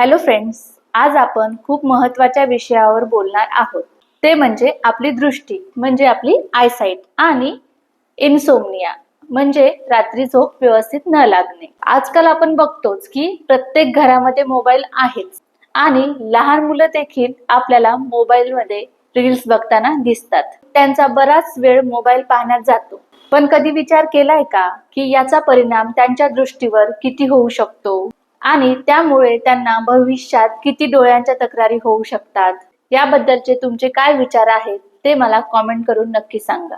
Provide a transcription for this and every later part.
Hello friends आज आपण खूप महत्त्वाच्या विषयावर बोलणार आहोत. ते म्हणजे आपली दृष्टी म्हणजे आपली आयसाईट आणि इन्सोमनिया म्हणजे रात्री झोप व्यवस्थित न लागणे. आजकाल आपण बघतोच की प्रत्येक घरामध्ये मोबाईल आहेच आणि लहान मुलं देखील आपल्याला मोबाईलमध्ये रील्स बघताना दिसतात. त्यांचा बराच वेळ मोबाईल पाहण्यात जातो. पण कधी विचार केलाय का की याचा परिणाम त्यांच्या दृष्टीवर किती होऊ शकतो? आणि त्यामुळे त्यांना भविष्यात किती डोळ्यांच्या तक्रारी होऊ शकतात? याबद्दलचे तुमचे काय विचार आहेत ते मला कॉमेंट करून नक्की सांगा.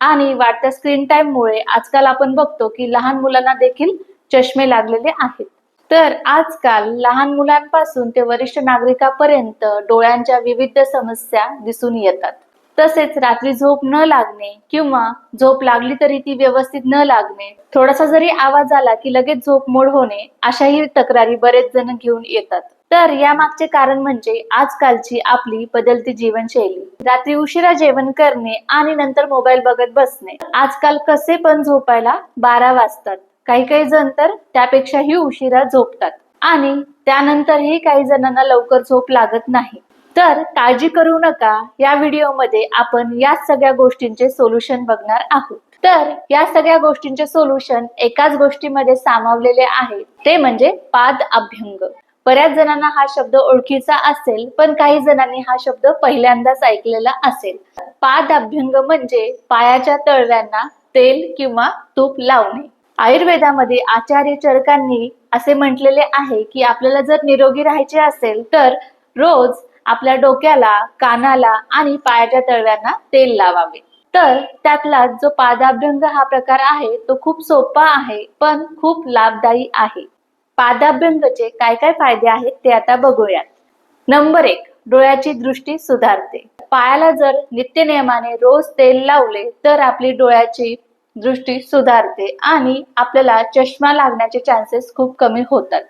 आणि वाढत्या स्क्रीन टाइम मुळे आजकाल आपण बघतो की लहान मुलांना देखील चष्मे लागलेले आहेत. तर आजकाल लहान मुलांपासून ते वरिष्ठ नागरिकापर्यंत डोळ्यांच्या विविध समस्या दिसून येतात. तसेच रात्री झोप न लागणे किंवा झोप लागली तरी ती व्यवस्थित न लागणे थोडासा जरी आवाज आला की लगेच झोप मोड होणे अशाही तक्रारी बरेच जण घेऊन येतात. तर यामागचे कारण म्हणजे आजकालची आपली बदलती जीवनशैली. रात्री उशिरा जेवण करणे आणि नंतर मोबाईल बघत बसणे. आजकाल कसे पण झोपायला बारा वाजतात. काही काही जण तर त्यापेक्षाही उशिरा झोपतात. आणि त्यानंतरही काही जणांना लवकर झोप लागत नाही. तर काळजी करू नका. या व्हिडिओमध्ये आपण या सगळ्या गोष्टींचे सोल्युशन बघणार आहोत. तर या सगळ्या गोष्टींचे सोल्युशन एकाच गोष्टीमध्ये सामावलेले आहे ते म्हणजे पाद अभ्यंग. बऱ्याच जणांना हा शब्द ओळखीचा असेल पण काही जणांनी हा शब्द पहिल्यांदाच ऐकलेला असेल. पाद अभ्यंग म्हणजे पायाच्या तळव्यांना तेल किंवा तूप लावणे. आयुर्वेदामध्ये आचार्य चरकांनी असे म्हटलेले आहे की आपल्याला जर निरोगी राहायचे असेल तर रोज आपल्या डोक्याला कानाला आणि पायाच्या तळव्यांना तेल लावावे. तर त्यातला जो पादाभ्यंग हा प्रकार आहे तो खूप सोपा आहे पण खूप लाभदायी आहे. पादाभ्यंगचे काय काय फायदे आहेत ते आता बघूयात. नंबर एक डोळ्याची दृष्टी सुधारते. पायाला जर नित्य नियमाने रोज तेल लावले तर आपली डोळ्याची दृष्टी सुधारते आणि आपल्याला चष्मा लागण्याचे चान्सेस खूप कमी होतात.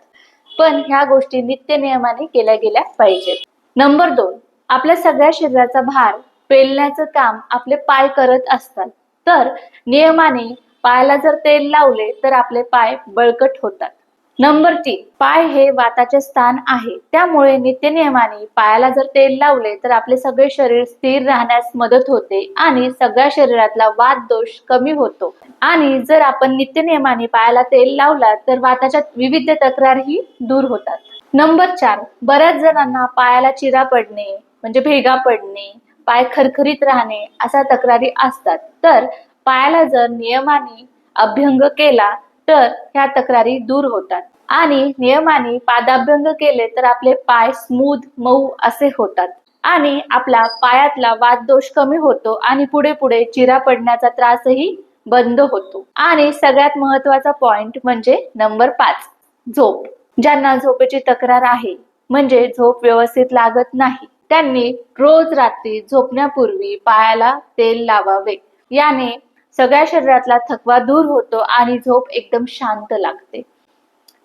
पण ह्या गोष्टी नित्य नियमाने केल्या गेल्या पाहिजेत. नंबर दोन आपल्या सगळ्या शरीराचा भार पेलण्याचं काम आपले पाय करत असतात. तर नियमाने पायाला जर तेल लावले तर आपले पाय बळकट होतात. नंबर तीन पाय हे वाताचे स्थान आहे. त्यामुळे नित्यनियमाने पायाला जर तेल लावले तर आपले सगळे शरीर स्थिर राहण्यास मदत होते आणि सगळ्या शरीरातला वात दोष कमी होतो. आणि जर आपण नित्यनियमाने पायाला तेल लावला तर वाताच्या विविध तक्रारही दूर होतात. नंबर चार बऱ्याच जणांना पायाला चिरा पडणे म्हणजे भेगा पडणे पाय खरखरीत राहणे अशा तक्रारी असतात. तर पायाला जर नियमाने अभ्यंग केला तर ह्या तक्रारी दूर होतात. आणि नियमाने पादाभ्यंग केले तर आपले पाय स्मूथ मऊ असे होतात. आणि आपला पायातला वाददोष कमी होतो आणि पुढे पुढे चिरा पडण्याचा त्रासही बंद होतो. आणि सगळ्यात महत्त्वाचा पॉइंट म्हणजे नंबर पाच झोप. ज्यांना झोपेची तक्रार आहे म्हणजे झोप व्यवस्थित लागत नाही त्यांनी रोज रात्री झोपण्यापूर्वी पायाला तेल लावावे. याने सगळ्या शरीरातला थकवा दूर होतो आणि झोप एकदम शांत लागते.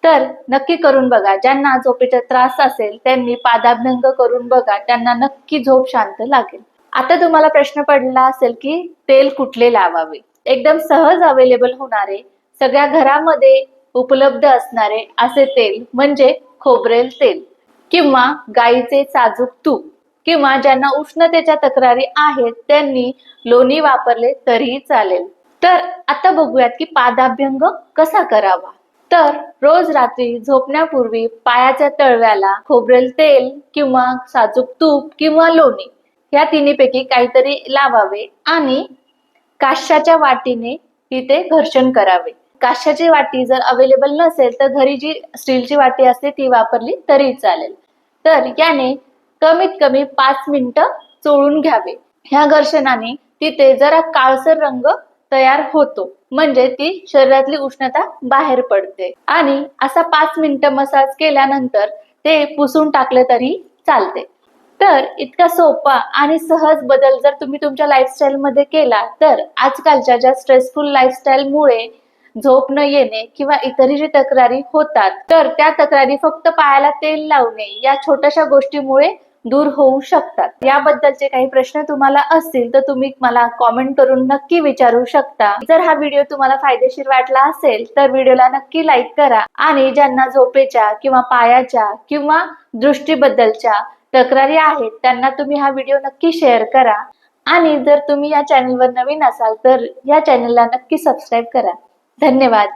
तर नक्की करून बघा ज्यांना झोपेचा त्रास असेल त्यांनी पादाभ्यंग करून बघा त्यांना नक्की झोप शांत लागेल. आता तुम्हाला प्रश्न पडला असेल की तेल कुठले लावावे? एकदम सहज अवेलेबल होणारे सगळ्या घरामध्ये उपलब्ध असणारे असे तेल म्हणजे खोबरेल तेल किंवा गाईचे साजूक तूप किंवा ज्यांना उष्णतेच्या तक्रारी आहेत त्यांनी लोणी वापरले तरीही चालेल. तर आता बघूयात की पादाभ्यंग कसा करावा? तर रोज रात्री झोपण्यापूर्वी पायाच्या तळव्याला खोबरेल तेल किंवा साजूक तूप किंवा लोणी या तिन्हीपैकी काहीतरी लावावे आणि काश्याच्या वाटीने तिथे घर्षण करावे. काशाची वाटी जर अवेलेबल नसेल तर घरी जी स्टीलची वाटी असते ती वापरली तरी चालेल. तर याने कमीत कमी पाच मिनिटं चोळून घ्यावे. ह्या घर्षणाने तिथे जरा काळसर रंग तयार होतो. म्हणजे ती शरीरातली उष्णता बाहेर पडते. आणि असा पाच मिनिटं मसाज केल्यानंतर ते पुसून टाकले तरी चालते. तर इतका सोपा आणि सहज बदल जर तुम्ही तुमच्या लाईफस्टाईलमध्ये केला तर आजकालच्या ज्या स्ट्रेसफुल लाईफस्टाईलमुळे झोप न येणे किंवा इतरही तक्रारी होतात तर त्या तक्रारी फक्त पायाला तेल लावणे या छोट्याशा गोष्टीमुळे दूर होऊ शकतात. याबद्दलचे काही प्रश्न तुम्हाला असतील तर तुम्ही मला कॉमेंट करून नक्की विचारू शकता. जर हा व्हिडिओ तुम्हाला फायदेशीर वाटला असेल तर व्हिडिओला नक्की लाईक करा आणि ज्यांना झोपेच्या किंवा पायाच्या किंवा दृष्टीबद्दलच्या तक्रारी आहेत त्यांना तुम्ही हा व्हिडिओ नक्की शेअर करा. आणि जर तुम्ही या चॅनलवर नवीन असाल तर या चॅनलला नक्की सबस्क्राईब करा. धन्यवाद.